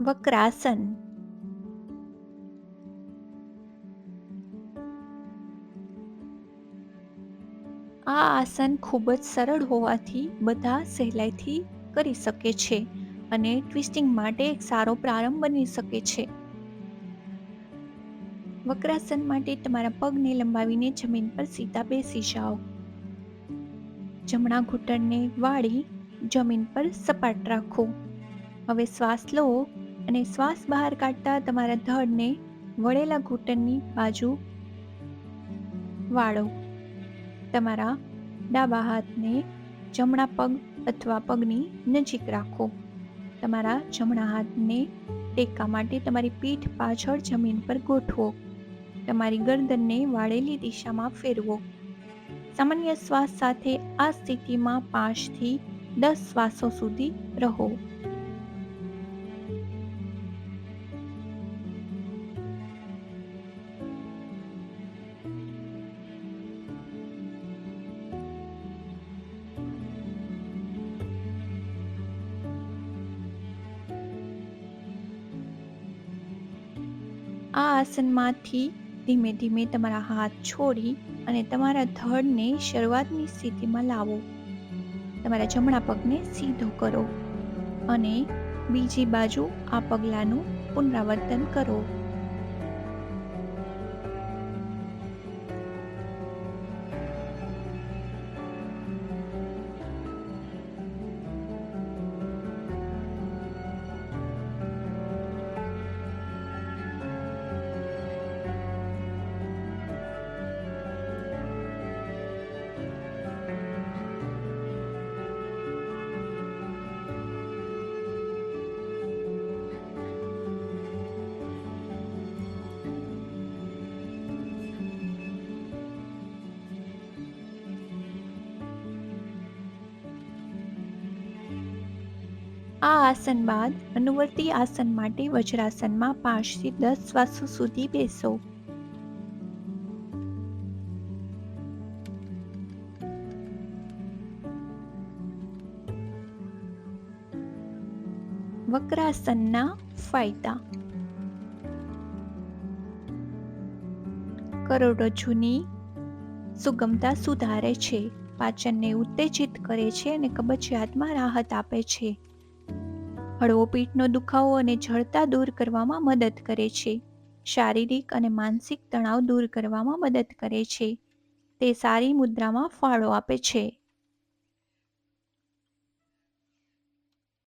વક્રાસન. આ આસન ખૂબ જ સરળ હોવાથી બધા સહેલાઈથી કરી શકે છે અને ટ્વિસ્ટિંગ માટે એક સારો પ્રારંભ બની શકે છે. વક્રાસન માટે તમારા પગને લંબાવીને જમીન પર સીધા બેસી જાઓ. જમણા ઘૂંટણને વાળી જમીન પર સપાટ રાખો. હવે શ્વાસ લો અને શ્વાસ બહાર કાઢતા તમારા ધડને વળેલા ઘૂંટણની બાજુ વાળો. તમારા ડાબા હાથને જમણા પગ અથવા પગની નજીક રાખો. તમારા જમણા હાથને ટેકા માટે તમારી પીઠ પાછળ જમીન પર ગોઠવો. તમારી ગરદનને વાળેલી દિશામાં ફેરવો. સામાન્ય શ્વાસ સાથે આ સ્થિતિમાં પાંચથી દસ શ્વાસો સુધી રહો. આ આસનમાંથી ધીમે ધીમે તમારા હાથ છોડી અને તમારા ધડને શરૂઆતની સ્થિતિમાં લાવો. તમારા જમણા પગને સીધો કરો અને બીજી બાજુ આ પગલાંનું પુનરાવર્તન કરો. આ આસન બાદ અનુવર્તી આસન માટે વજ્રાસનમાં પાંચથી દસ શ્વાસો સુધી બેસો. વક્રાસનના ફાયદા. કરોડરજ્જુની સુગમતા સુધારે છે, પાચનને ઉત્તેજિત કરે છે અને કબજિયાતમાં રાહત આપે છે. હળવો પીઠનો દુખાવો અને જળતા દૂર કરવામાં મદદ કરે છે. શારીરિક અને માનસિક તણાવ દૂર કરવામાં મદદ કરે છે. તે સારી મુદ્રામાં ફાળો આપે છે.